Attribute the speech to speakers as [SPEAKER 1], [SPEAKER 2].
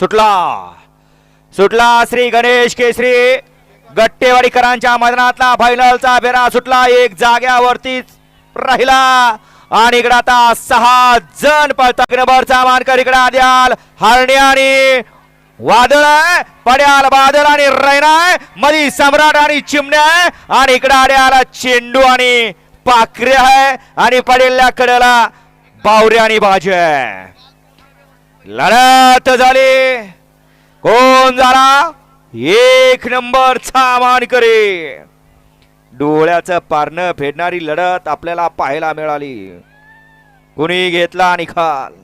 [SPEAKER 1] सुटला. सुटला श्री गणेश केसरी. गट्टेवाडीकरांच्या मैदानातला फायनलचा फेरा सुटला. एक जाग्यावरतीच राहिला. आणि इकडे आता सहा जण पळतात. मानकर इकडे द्याल हरणे आणि वादळ आहे. पड्याल बादल आणि रैना आहे. मधी सम्राट आणि चिमण्या आहे. आणि इकडे आड्याला चेंडू आणि पाखरे आहे. आणि पडेल्या कडेला बावरे आणि बाजे आहे. लढत झाली. कोण झाला? एक नंबरचा मानकरी डोळ्याचं पारणं फेडणारी लढत आपल्याला पाहायला मिळाली. कुणी घेतला निखाल?